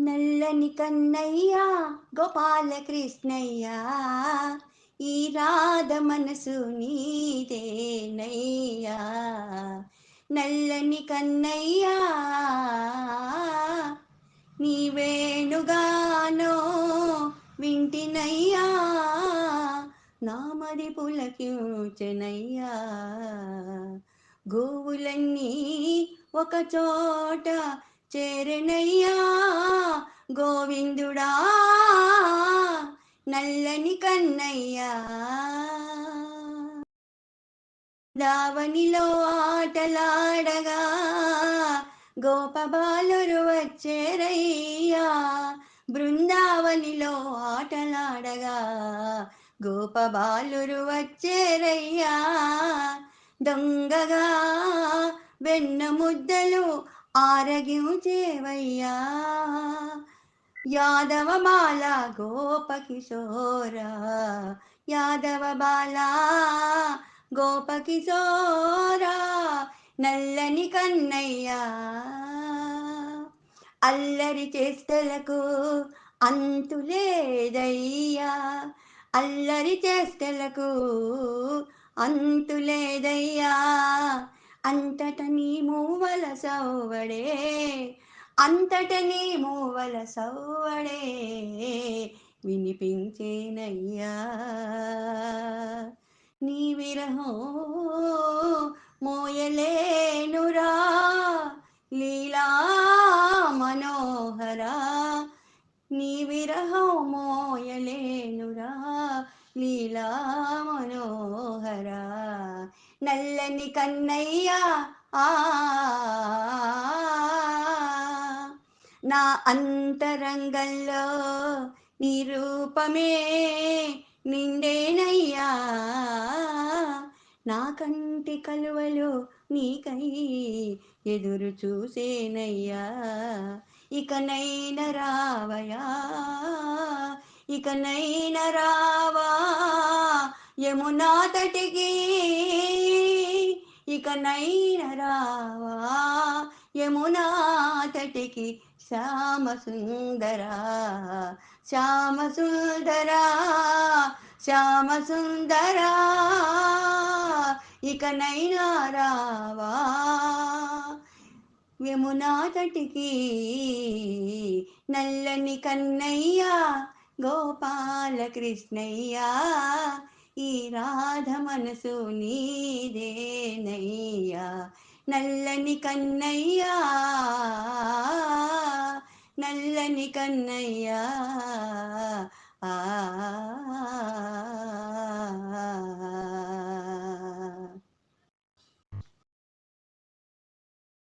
నల్లని కన్నయ్య గోపాలకృష్ణయ్య ఈ రాధ మనసు నీదేనయ్యా. నల్లని కన్నయ్య నీ వేణుగానో వింటినయ్యా నామది పులకించెనయ్యా. గోవులన్నీ ఒక చోట చేరనయ్యా గోవిందుడా నల్లని కన్నయ్యా. దావనిలో ఆటలాడగా గోపబాలురు వచ్చేరయ్యా. బృందావనిలో ఆటలాడగా గోపబాలురు వచ్చేరయ్యా. దొంగగా వెన్న ముద్దలు ఆరగించేవయ్యా. యాదవ బాల గోపకిశోరా యాదవ బాల గోపకిశోరా నల్లని కన్నయ్యా. అల్లరి చేష్టలకు అంతులేదయ్యా అల్లరి చేష్టలకు అంతులేదయ్యా అంతట నీ మూవల సౌవడే అంతట నీ మూవల సౌవడే వినిపించేనయ్యా. నీ విరహం మోయలేనురా లీలా మనోహరా. నీ విరహం మోయలేనురా లీలా మనోహరా. నల్లని కన్నయ్యా ఆ నా అంతరంగంలో నీ రూపమే నిండేనయ్యా. నా కంటి కలువలు నీకై ఎదురు చూసేనయ్యా. ఇకనైన రావయా ఇకనైన రావా. యమునా తటికి ఇకనైన రావా. యమునా తటికి శ్యామ సుందరా. శ్యామ సుందరా శ్యామ సుందరా. ఇక నైనా రావా. యమునా తటికి నల్లని కన్నయ్యా గోపాల కృష్ణయ్యా. ఈ రాధ మనసు నీదేనయ్యా నల్లని కన్నయ్యా నల్లని కన్నయ్యా. ఆ